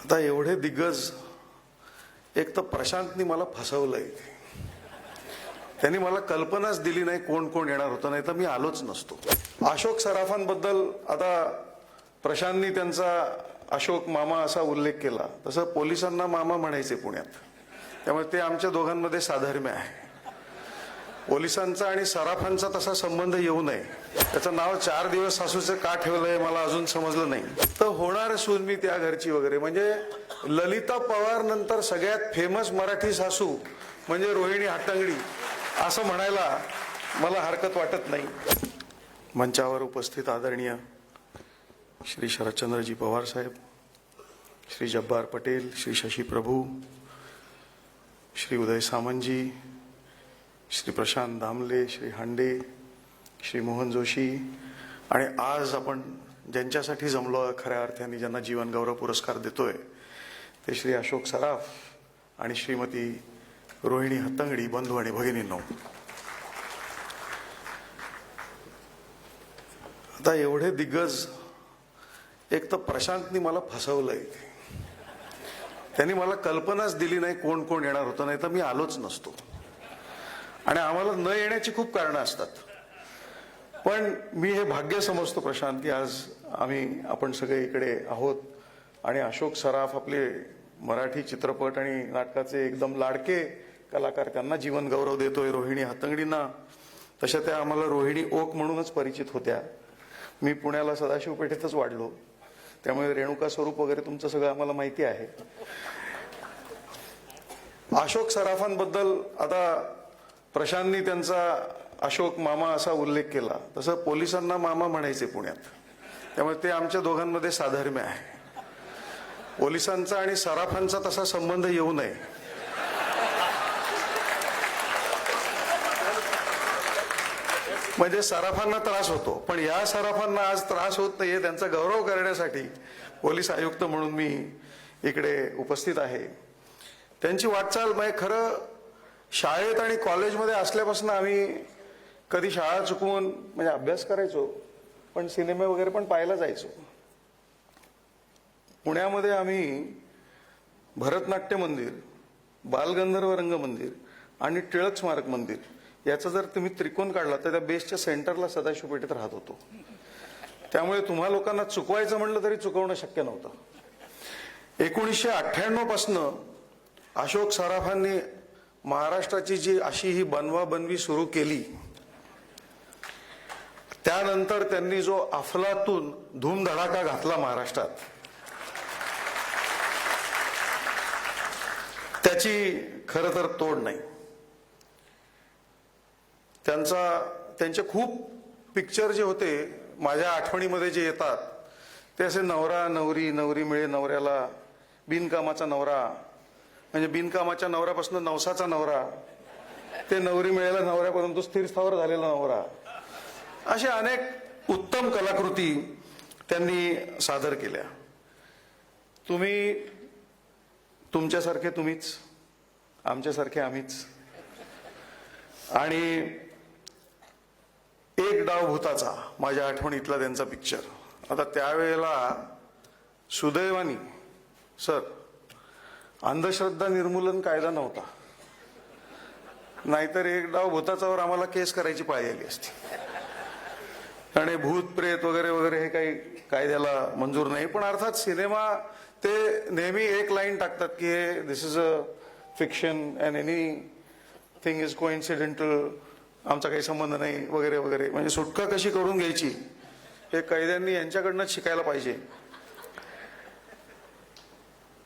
आता एवढे दिग्गज एक तर प्रशांतनी मला फसवलंय. त्यांनी मला कल्पनाच दिली नाही कोण कोण येणार होतं नाही तर मी आलोच नसतो. अशोक सराफांबद्दल आता प्रशांतनी त्यांचा अशोक मामा असा उल्लेख केला. तसं पोलिसांना मामा म्हणायचे पुण्यात. त्यामुळे ते आमच्या दोघांमध्ये साधर्म्य आहे. पोलिसांचा आणि सराफांचा तसा संबंध येऊ नये. त्याचं नाव चार दिवस सासूचं का ठेवलंय मला अजून समजलं नाही. तर होणार सून मी त्या घरची वगैरे. म्हणजे ललिता पवार नंतर सगळ्यात फेमस मराठी सासू म्हणजे रोहिणी हातांगडी असं म्हणायला मला हरकत वाटत नाही. मंचावर उपस्थित आदरणीय श्री शरदचंद्रजी पवार साहेब श्री जब्बार पटेल श्री शशी प्रभू श्री उदय सामंतजी श्री प्रशांत दामले श्री हांडे श्री मोहन जोशी. आणि आज आपण ज्यांच्यासाठी जमलो खऱ्या अर्थाने ज्यांना जीवनगौरव पुरस्कार देतोय ते श्री अशोक सराफ आणि श्रीमती रोहिणी हत्तंगडी बंधू आणि भगिनींनो. आता एवढे दिग्गज एक तर प्रशांतनी मला फसवलंय त्यांनी मला कल्पनाच दिली नाही कोण कोण येणार होतं नाही तर मी आलोच नसतो. आणि आम्हाला न येण्याची खूप कारणं असतात. पण मी हे भाग्य समजतो प्रशांत की आज आम्ही आपण सगळे इकडे आहोत आणि अशोक सराफ आपले मराठी चित्रपट आणि नाटकाचे एकदम लाडके कलाकार त्यांना जीवन गौरव देतोय रोहिणी हातंगडींना. तशा त्या आम्हाला रोहिणी ओक म्हणूनच परिचित होत्या. मी पुण्याला सदाशिव पेठेतच वाढलो. त्यामुळे रेणुका स्वरूप वगैरे तुमचं सगळं आम्हाला माहिती आहे. अशोक सराफांबद्दल आता प्रशांतनी त्यांचा अशोक मामा असा उल्लेख केला. तसं पोलिसांना मामा म्हणायचे पुण्यात. त्यामुळे ते आमच्या दोघांमध्ये साधर्म्य आहे. पोलिसांचा आणि सराफांचा तसा संबंध येऊ नये. म्हणजे सराफांना त्रास होतो. पण या सराफांना आज त्रास होत नाहीये त्यांचा गौरव करण्यासाठी पोलीस आयुक्त म्हणून मी इकडे उपस्थित आहे. त्यांची वाटचाल म्हणजे खरं शाळेत आणि कॉलेजमध्ये असल्यापासून आम्ही कधी शाळा चुकवून म्हणजे अभ्यास करायचो पण सिनेमे वगैरे पण पाहायला जायचो. पुण्यामध्ये आम्ही भरतनाट्य मंदिर बालगंधर्व रंग मंदिर आणि टिळक स्मारक मंदिर याचा जर तुम्ही त्रिकोण काढला तर त्या बेसच्या सेंटरला सदाशिव पेठेत राहत होतो. त्यामुळे तुम्हा लोकांना चुकवायचं म्हणलं तरी चुकवणं शक्य नव्हतं. एकोणीसशे अठ्ठ्याण्णव पासनं अशोक सराफांनी महाराष्ट्राची जी अशी ही बनवाबनवी सुरू केली त्यानंतर त्यांनी जो अफलातून धूमधडाका घातला महाराष्ट्रात त्याची खरं तर तोड नाही. त्यांचा त्यांचे खूप पिक्चर जे होते माझ्या आठवणीमध्ये जे येतात ते असे नवरा नवरी नवरी मिळे नवऱ्याला बिनकामाचा नवरा म्हणजे बिनकामाच्या नवऱ्यापासून नवसाचा नवरा. ते नवरी मिळायला नवऱ्यापर्यंत स्थिर स्थावर झालेला नवरा. अशा अनेक उत्तम कलाकृती त्यांनी सादर केल्या. तुम्ही तुमच्यासारखे तुम्हीच आमच्यासारखे आम्हीच. आणि एक डाव भूताचा माझ्या आठवणीतला त्यांचा पिक्चर आता त्यावेळेला सुदैवानी सर अंधश्रद्धा निर्मूलन कायदा नव्हता. नाहीतर एक डाव भूताचावर आम्हाला केस करायची पाळी आली असती. आणि भूत प्रेत वगैरे वगैरे हे काही कायद्याला मंजूर नाही. पण अर्थात सिनेमा ते नेहमी एक लाईन टाकतात की हे this is a fiction and anything is coincidental आमचा काही संबंध नाही वगैरे वगैरे. म्हणजे सुटका कशी करून घ्यायची हे कैद्यांनी यांच्याकडनंच शिकायला पाहिजे.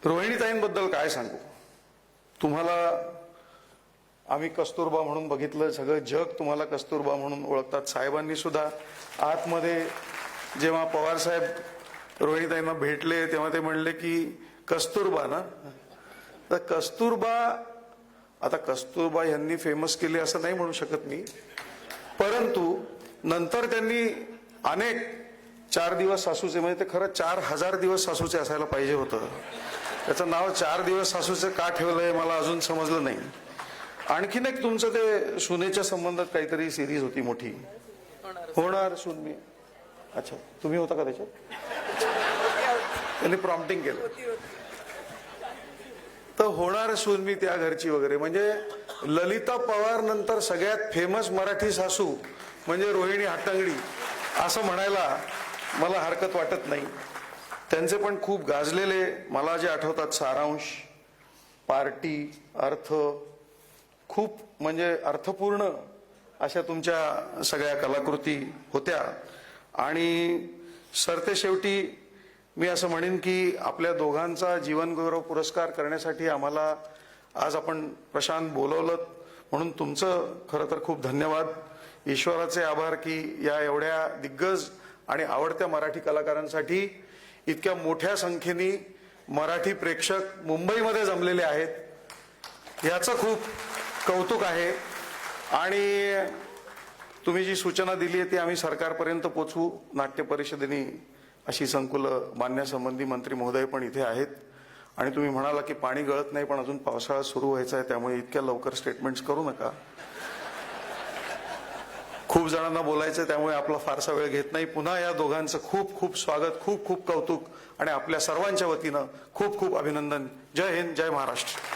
रोहिणीताईंबद्दल काय सांगू? तुम्हाला आम्ही कस्तुरबा म्हणून बघितलं सगळं जग तुम्हाला कस्तुरबा म्हणून ओळखतात. साहेबांनी सुद्धा आतमध्ये जेव्हा पवार साहेब रोहिणीताईंना भेटले तेव्हा ते म्हणले की कस्तुरबा ना? तर कस्तुरबा आता कस्तुरबा यांनी फेमस केले असं नाही म्हणू शकत मी. परंतु नंतर त्यांनी अनेक चार दिवस सासूचे म्हणजे ते खरं चार हजार दिवस सासूचे असायला पाहिजे होतं. त्याचं नाव चार दिवस सासूचं का ठेवलंय मला अजून समजलं नाही. आणखीन एक तुमचं ते सुनेच्या संबंधात काहीतरी सिरीज होती मोठी. होणार सुन मी अच्छा तुम्ही होता का त्याच्यात? त्यांनी प्रॉम्प्टिंग केलं. तर होणार सून मी त्या घरची वगैरे. म्हणजे ललिता पवार नंतर सगळ्यात फेमस मराठी सासू म्हणजे रोहिणी हातांगडी असं म्हणायला मला हरकत वाटत नाही. त्यांचे पण खूप गाजलेले. मला जे आठवतात सारांश पार्टी अर्थ खूप म्हणजे अर्थपूर्ण अशा तुमच्या सगळ्या कलाकृती होत्या. आणि सरते शेवटी मी असं म्हणेन की आपल्या दोघांचा जीवनगौरव पुरस्कार करण्यासाठी आम्हाला आज आपण प्रशांत बोलवलं. म्हणून तुमचं खरं तर खूप धन्यवाद. ईश्वराचे आभार की या एवढ्या दिग्गज आणि आवडत्या मराठी कलाकारांसाठी इतक्या मोठ्या संख्येने मराठी प्रेक्षक मुंबईमध्ये जमलेले आहेत. याचं खूप कौतुक आहे. आणि तुम्ही जी सूचना दिली आहे ती आम्ही सरकारपर्यंत पोचवू. नाट्य परिषदेने अशी संकुलं बांधण्यासंबंधी मंत्री महोदय पण इथे आहेत. आणि तुम्ही म्हणाला की पाणी गळत नाही पण अजून पावसाळा सुरू व्हायचा आहे त्यामुळे इतक्या लवकर स्टेटमेंट्स करू नका. खूप जणांना बोलायचं त्यामुळे आपला फारसा वेळ घेत नाही. पुन्हा या दोघांचं खूप खूप स्वागत खूप खूप कौतुक आणि आपल्या सर्वांच्या वतीनं खूप खूप अभिनंदन. जय हिंद जय महाराष्ट्र.